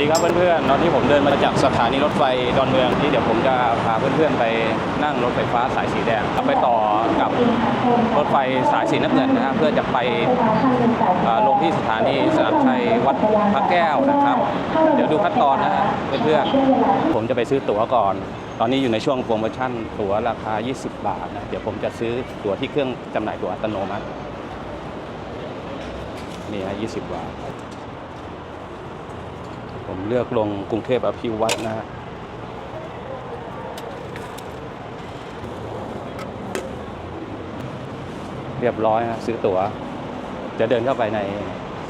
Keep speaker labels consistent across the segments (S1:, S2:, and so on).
S1: ดีครับเพื่อนๆตอนนี้ผมเดินมาจากสถานีรถไฟดอนเมืองที่เดี๋ยวผมจะพาเพื่อนๆไปนั่งรถไฟฟ้าสายสีแดงไปต่อกับรถไฟสายสีน้ำเงินนะครับเพื่อจะไปลงที่สถานีสนามชัยวัดพระแก้วนะครับ เดี๋ยวดูขั้นตอนนะฮะเพื่อนๆผมจะไปซื้อตั๋วก่อน ตอนนี้อยู่ในช่วงโปรโมชั่นตั๋วราคา 20 บาทนะเดี๋ยวผมจะซื้อตั๋วที่เครื่องจำหน่ายตั๋วอัตโนมัตินี่ฮะ20 บาท ผมเลือกลงกรุงเทพอภิวัฒนะฮะเรียบร้อยนะซื้อตั๋ว จะเดินเข้าไปใน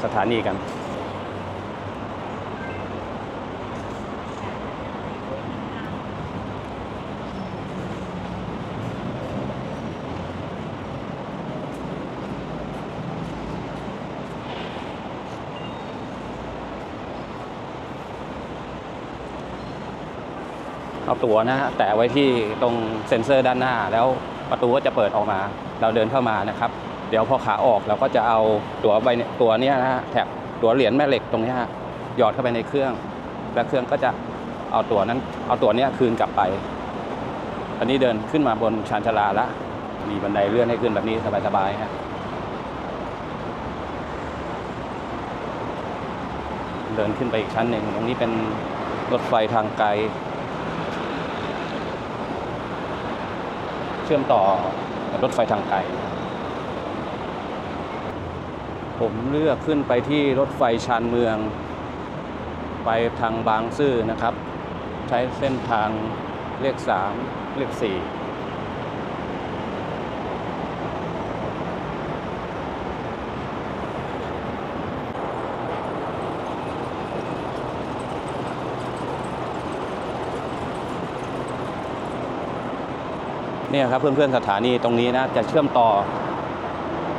S1: สถานีกัน ตั๋วนะฮะแตะไว้ที่ตรงเซ็นเซอร์ด้านหน้า แล้วประตูก็จะเปิดออกมา เราเดินเข้ามานะครับ เดี๋ยวพอขาออกเราก็จะเอาตั๋วใบตัวเนี้ยนะฮะแท็กตั๋วเหรียญแม่เหล็กตรงเนี้ยฮะหยอดเข้าไปในเครื่อง แล้วเครื่องก็จะเอาตั๋วนั้นเอาตั๋วเนี้ยคืนกลับไปตอนนี้เดินขึ้นมาบนชานชาลาละมีบันไดเลื่อนให้ขึ้นแบบนี้สบายๆฮะเดินขึ้นไปอีกชั้นหนึ่งตรงนี้เป็นรถไฟทางไกล ชื่อมต่อรถไฟทางไกล ผมเลือกขึ้นไปที่รถไฟชานเมือง ไปทางบางซื่อนะครับ ใช้เส้นทางเลขสามเลขสี่ เนี่ยครับเพื่อนๆสถานีตรงนี้นะจะเชื่อมต่อ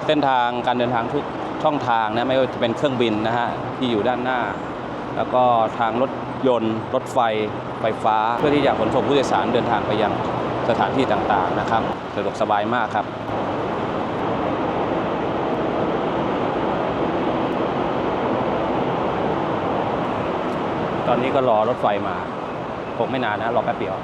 S1: เส้นทางการเดินทางทุกช่องทางนะไม่ว่าจะเป็นเครื่องบินนะฮะที่อยู่ด้านหน้า แล้วก็ทางรถยนต์รถไฟไฟฟ้า เพื่อที่จะขนส่งผู้โดยสารเดินทางไปยังสถานที่ต่างๆนะครับสะดวกสบายมากครับตอนนี้ก็รอรถไฟมาคงไม่นานนะ รอแป๊บเดียว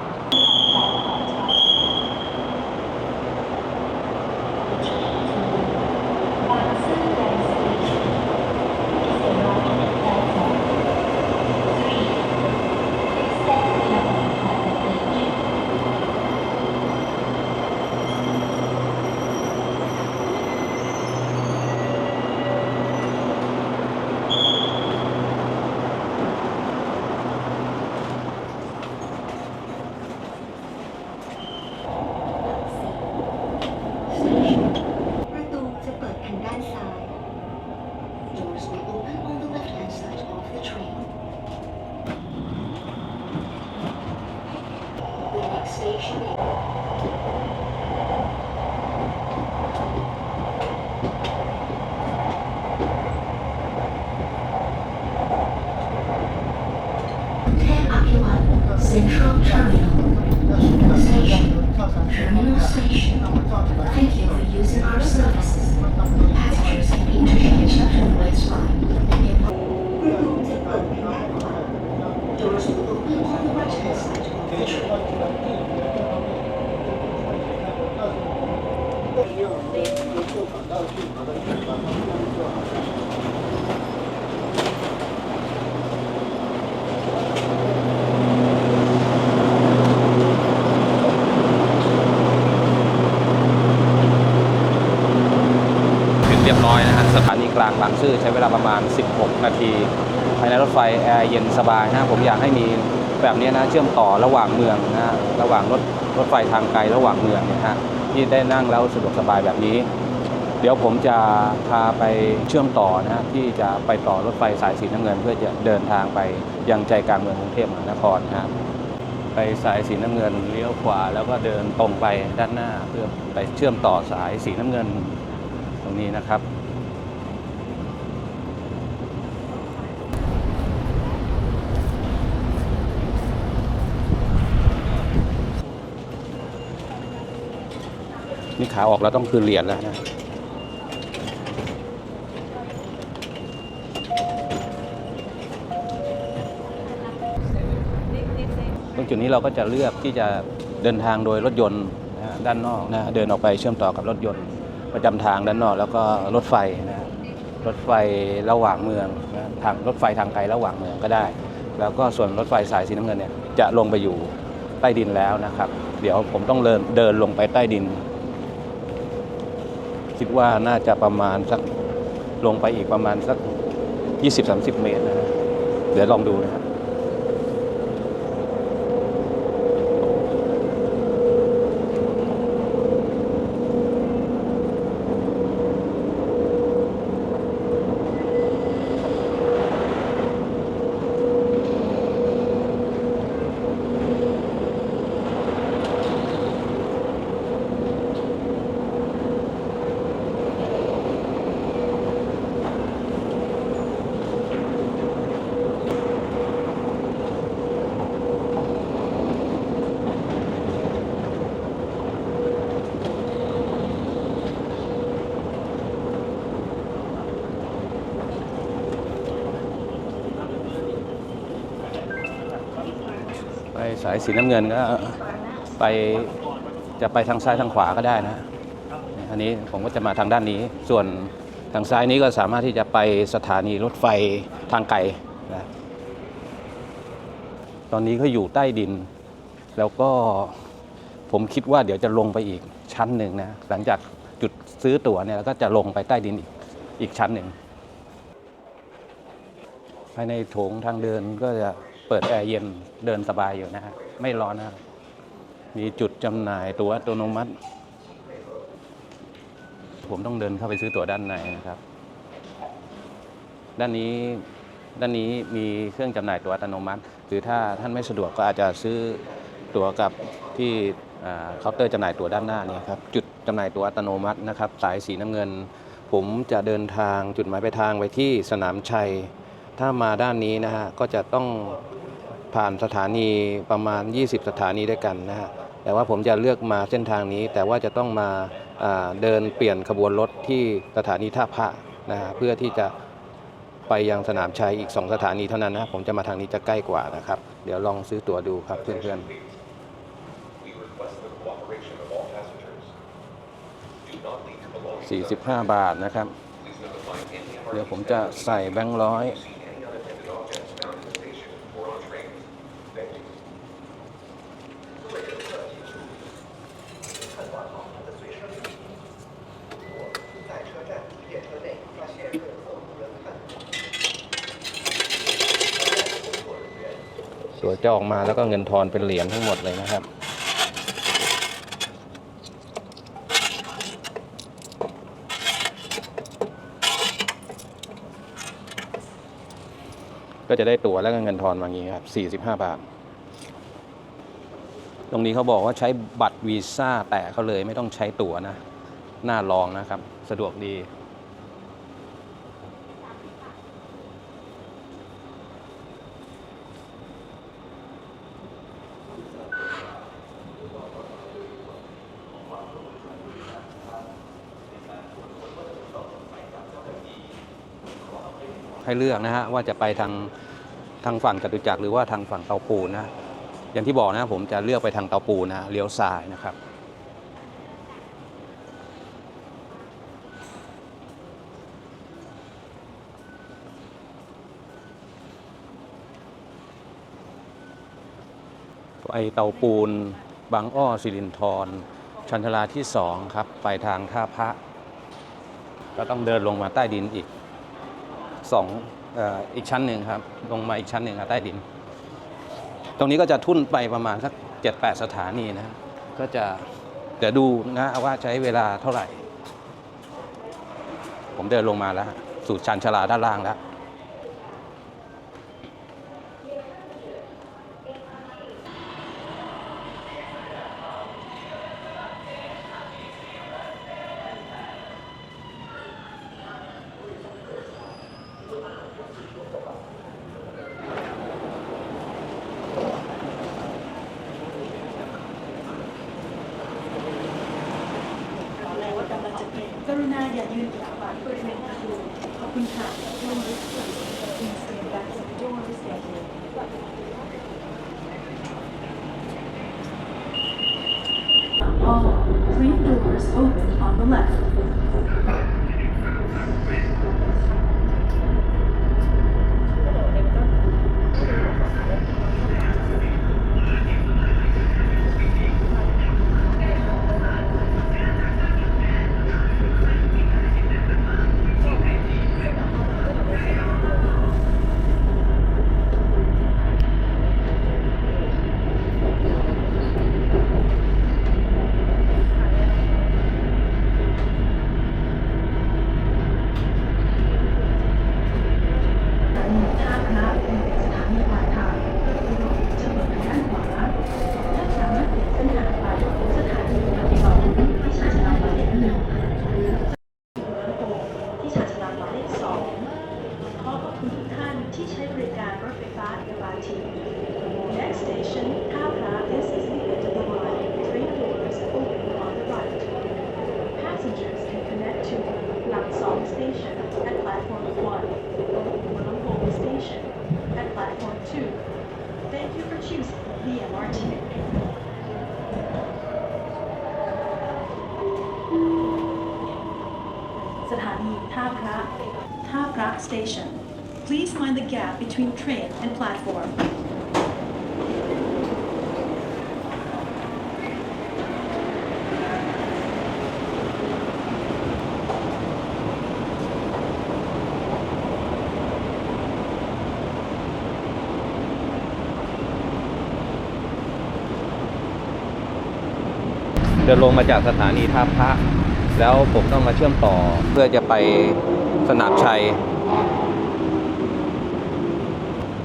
S2: ประตูจะเปิดทางด้านซ้าย
S3: Doors will open on the left-hand side of the train. The next station is แค่อภิวัต Central Terminal Station Terminal Station Thank you for using our services Passengers can be interchanged between ways line
S2: ประตูจะเปิดทางด้านขวา
S3: Doors will open on the right-hand side of the train.
S1: ถึง เรียบร้อยนะฮะสถานีกลางบางซื่อใช้เวลาประมาณ 16 นาทีภายในรถไฟแอร์เย็นสบายนะผมอยากให้มีแบบนี้นะเชื่อมต่อระหว่างเมืองนะระหว่างรถรถไฟทางไกลระหว่างเมืองนยฮะที่ได้นั่งแล้วสะดวกสบายแบบนี้ เดี๋ยวผมจะพาไปเชื่อมต่อนะฮะที่จะไปต่อรถไฟสายสีน้ำเงิน เพื่อจะเดินทางไปยังใจกลางเมืองกรุงเทพมหานครนะฮะไปสายสีน้ำเงินเลี้ยวขวาแล้วก็เดินตรงไปด้านหน้าเพื่อไปเชื่อมต่อสายสีน้ำเงินตรงนี้นะครับนี่ขาออกแล้วต้องคืนเหรียญแล้วนะ ตรงจุดนี้เราก็จะเลือกที่จะเดินทางโดยรถยนต์นะฮะด้านนอกนะเดินออกไปเชื่อมต่อกับรถยนต์ประจำทางด้านนอก แล้วก็รถไฟนะฮะรถไฟระหว่างเมืองนะทางรถไฟทางไกลระหว่างเมืองก็ได้ แล้วก็ส่วนรถไฟสายสีน้ำเงินเนี่ยจะลงไปอยู่ใต้ดินแล้วนะครับ เดี๋ยวผมต้องเดินเดินลงไปใต้ดิน คิดว่าน่าจะประมาณสักลงไปอีกประมาณสัก 20-30 เมตรนะฮะเดี๋ยวลองดูนะครับ สายสีน้ำเงินก็ไปจะไปทางซ้ายทางขวาก็ได้นะ อันนี้ผมก็จะมาทางด้านนี้ ส่วนทางซ้ายนี้ก็สามารถที่จะไปสถานีรถไฟทางไกลนะตอนนี้ก็อยู่ใต้ดิน แล้วก็ผมคิดว่าเดี๋ยวจะลงไปอีกชั้นหนึ่งนะ หลังจากจุดซื้อตั๋วเนี่ยแล้วก็จะลงไปใต้ดินอีกอีกชั้นหนึ่งภายในโถงทางเดินก็จะ เปิดแอร์เย็นเดินสบายอยู่นะฮะไม่ร้อนนะมีจุดจำหน่ายตั๋วอัตโนมัติ ผมต้องเดินเข้าไปซื้อตั๋วด้านในนะครับ ด้านนี้ด้านนี้มีเครื่องจำหน่ายตั๋วอัตโนมัติ หรือถ้าท่านไม่สะดวกก็อาจจะซื้อตั๋วกับที่เคาน์เตอร์จำหน่ายตั๋วด้านหน้านี่ครับจุดจำหน่ายตั๋วอัตโนมัตินะครับ สายสีน้ำเงิน ผมจะเดินทางจุดหมายปลายทางไปที่สนามชัย ถ้ามาด้านนี้นะฮะก็จะต้องผ่านสถานีประมาณ 20 สถานีด้วยกันนะฮะแต่ว่าผมจะเลือกมาเส้นทางนี้ แต่ว่าจะต้องมาเดินเปลี่ยนขบวนรถที่สถานีท่าพระนะฮะเพื่อที่จะไปยังสนามชัยอีก 2 สถานีเท่านั้นนะผมจะมาทางนี้จะใกล้กว่านะครับ เดี๋ยวลองซื้อตั๋วดูครับเพื่อนๆ45 บาทนะครับ เดี๋ยวผมจะใส่แบงค์ร้อย ตัวจะออกมาแล้วก็เงินทอนเป็นเหรียญทั้งหมดเลยนะครับ ก็จะได้ตั๋วแล้วก็เงินทอนมาอย่างนี้ครับ45 บาท ตรงนี้เขาบอกว่าใช้บัตรวีซ่าแต่เขาเลยไม่ต้องใช้ตั๋วนะ น่าลองนะครับ สะดวกดี ให้เลือกนะฮะว่าจะไปทางทางฝั่งจตุจักรหรือว่าทางฝั่งเตาปูนนะอย่างที่บอกนะผมจะเลือกไปทางเตาปูนนะเลี้ยวซ้ายนะครับไปเตาปูนบางอ้อสิรินทรชันทราที่สองครับ ไปทางท่าพระ ก็ต้องเดินลงมาใต้ดินอีก สองอีกชั้นหนึ่งครับ ลงมาอีกชั้นหนึ่งใต้ดิน ตรงนี้ก็จะทุ่นไปประมาณสักเจ็ดแปดสถานีนะ ก็จะเดี๋ยวดูนะว่าใช้เวลาเท่าไหร่ ผมเดินลงมาแล้ว สู่ชันชลาด้านล่างแล้ว
S4: หน้าอย่ายืนขาบาดเพื่อเทรนดูขอบคุณค่ะร่วมรู้สึกอินเสียดังร่รู้สึกอ๋อ three doors open on the left platform 2. Thank you for choosing the MRT. สถานีท่าพระท่าพระ Station. Please mind the gap between train and platform.
S1: เดินลงมาจากสถานีท่าพระ แล้วผมต้องมาเชื่อมต่อเพื่อจะไปสนามชัย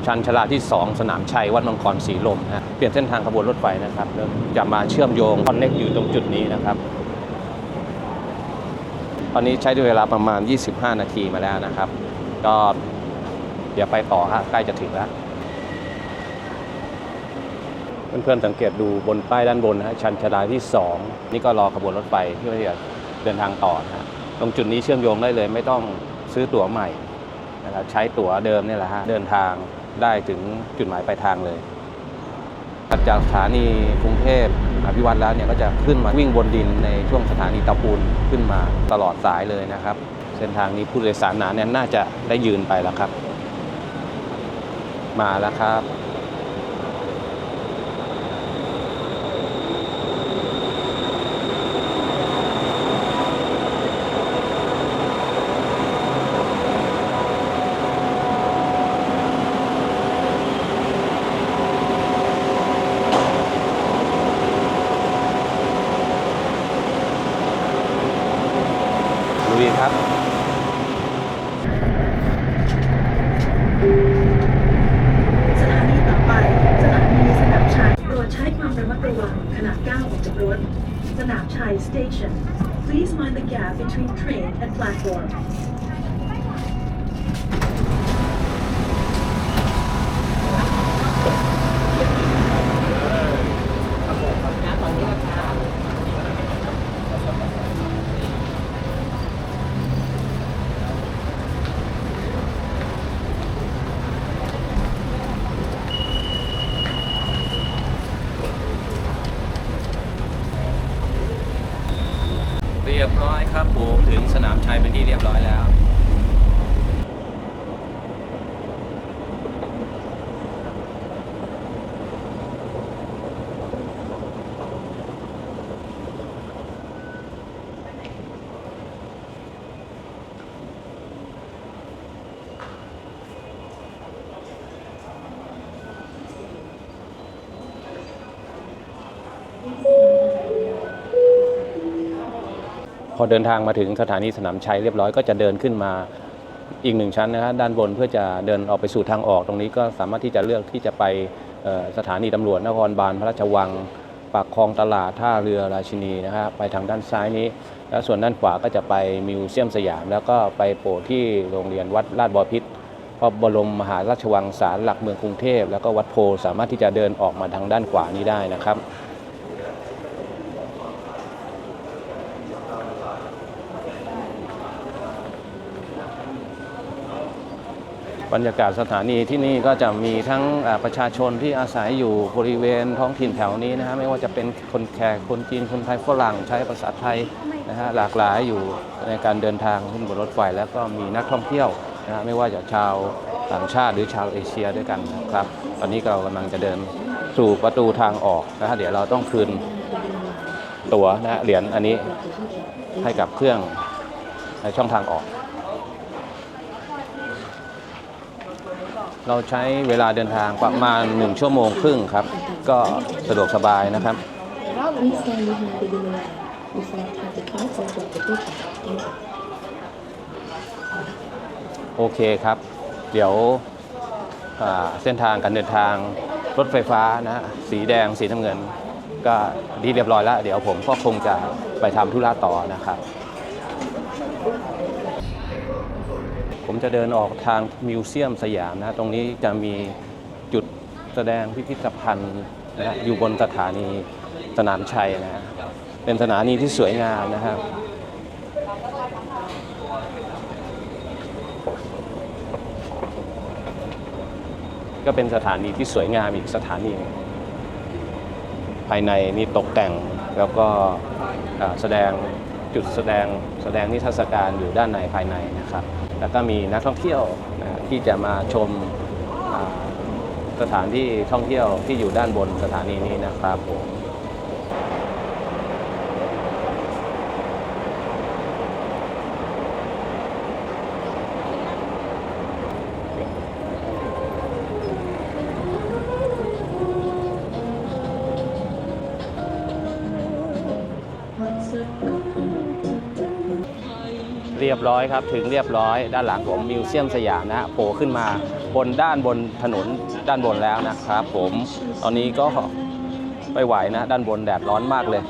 S1: ชันชลาที่ 2 สนามชัยวัดมังกรสีลมนะฮะเปลี่ยนเส้นทางขบวนรถไฟนะครับแล้วจะมาเชื่อมโยงคอนเน็กอยู่ตรงจุดนี้นะครับ ตอนนี้ใช้เวลาประมาณ 25 นาทีมาแล้วนะครับ ก็เดี๋ยวไปต่อฮะใกล้จะถึงแล้ว เพื่อนๆสังเกตดูบนป้ายด้านบนนะฮะชันชลาที่ 2 นี่ก็รอขบวนรถไฟที่จะเดินทางต่อนะฮะตรงจุดนี้เชื่อมโยงได้เลยไม่ต้องซื้อตั๋วใหม่นะครับใช้ตั๋วเดิมนี่แหละฮะเดินทางได้ถึงจุดหมายปลายทางเลยถัดจากสถานีกรุงเทพอภิวัตแล้วเนี่ยก็จะขึ้นมาวิ่งบนดินในช่วงสถานีตาปูนขึ้นมาตลอดสายเลยนะครับ เส้นทางนี้ผู้โดยสารหนาแน่นน่าจะได้ยืนไปแล้วครับ มาแล้วครับ
S4: อ
S1: เดินทางมาถึงสถานีสนามชัยเรียบร้อยก็จะเดินขึ้นมาอีกหนึ่งชั้นนะครับด้านบนเพื่อจะเดินออกไปสู่ทางออกตรงนี้ก็สามารถที่จะเลือกที่จะไปสถานีตำรวจนครบาลพระราชวัง ปากคลองตลาดท่าเรือราชินีนะครับไปทางด้านซ้ายนี้ แล้วส่วนด้านขวาก็จะไปมิวเซียมสยาม แล้วก็ไปโผล่ที่โรงเรียนวัดลาดบอพิษพระบรมมหาราชวังศาลหลักเมืองกรุงเทพแล้วก็วัดโพธิ์สามารถที่จะเดินออกมาทางด้านขวานี้ได้นะครับ บรรยากาศสถานีที่นี่ก็จะมีทั้งประชาชนที่อาศัยอยู่บริเวณท้องถิ่นแถวนี้นะฮะไม่ว่าจะเป็นคนแขกคนจีนคนไทยฝรั่งใช้ภาษาไทยนะฮะหลากหลายอยู่ในการเดินทางขึ้นบนรถไฟ แล้วก็มีนักท่องเที่ยวนะฮะไม่ว่าจะชาวต่างชาติหรือชาวเอเชียด้วยกันนะครับ ตอนนี้เรากำลังจะเดินสู่ประตูทางออกนะฮะเดี๋ยวเราต้องคืนตั๋วนะเหรียญอันนี้ให้กับเครื่องในช่องทางออก เราใช้เวลาเดินทางประมาณ 1 ชั่วโมงครึ่งครับ ก็สะดวกสบายนะครับ
S3: Please stand behind the window. Reflect at the content of the ticket. Thank you.
S1: โอเคครับ เดี๋ยวอ่าเส้นทางการเดินทางรถไฟฟ้านะฮะสีแดงสีน้ำเงิน ก็ดีเรียบร้อยแล้ว เดี๋ยวผมก็คงจะไปทำธุระต่อนะครับ ผมจะเดินออกทางมิวเซียมสยามนะตรงนี้จะมีจุดแสดงพิพิธภัณฑ์นะอยู่บนสถานีสนามชัยนะเป็นสถานีที่สวยงามนะครับก็เป็นสถานีที่สวยงามอีกสถานีนึงภายในนี่ตกแต่งแล้วก็แสดง จุดแสดงแสดงนิทรรศการอยู่ด้านในภายในนะครับ แล้วก็มีนักท่องเที่ยวนะที่จะมาชมสถานที่ท่องเที่ยวที่อยู่ด้านบนสถานีนี้นะครับผม เรียบร้อยครับ ถึงเรียบร้อย ด้านหลังผมมิวเซียมสยามนะฮะโผล่ขึ้นมาบนด้านบนถนนด้านบนแล้วนะครับผมตอนนี้ก็ไม่ไหวนะ ด้านบนแดดร้อนมากเลย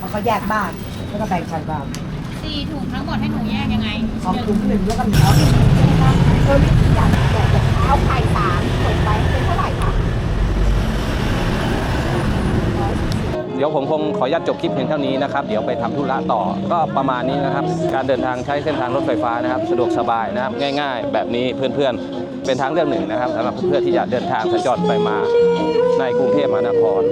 S5: มันก็แยกบ้านแล้วก็แบ่งใส่บ้าน
S6: สี่ถุงทั้งหมดให้หนูแยกยังไง
S5: สองถุงหนึ่งแล้วก็เหนียวเออนี่อยากอยากจะเอาไข่สามส่งไปเป็นเท่าไหร่คะ
S1: เดี๋ยวผมคงขออนุญาตจบคลิปเพียงเท่านี้นะครับ เดี๋ยวไปทำธุระต่อ ก็ประมาณนี้นะครับ การเดินทางใช้เส้นทางรถไฟฟ้านะครับ สะดวกสบายนะครับ ง่าย ๆ แบบนี้เพื่อนๆ เป็นทางเลือกหนึ่งนะครับสำหรับเพื่อนๆที่อยากเดินทางสัญจรไปมาในกรุงเทพมหานคร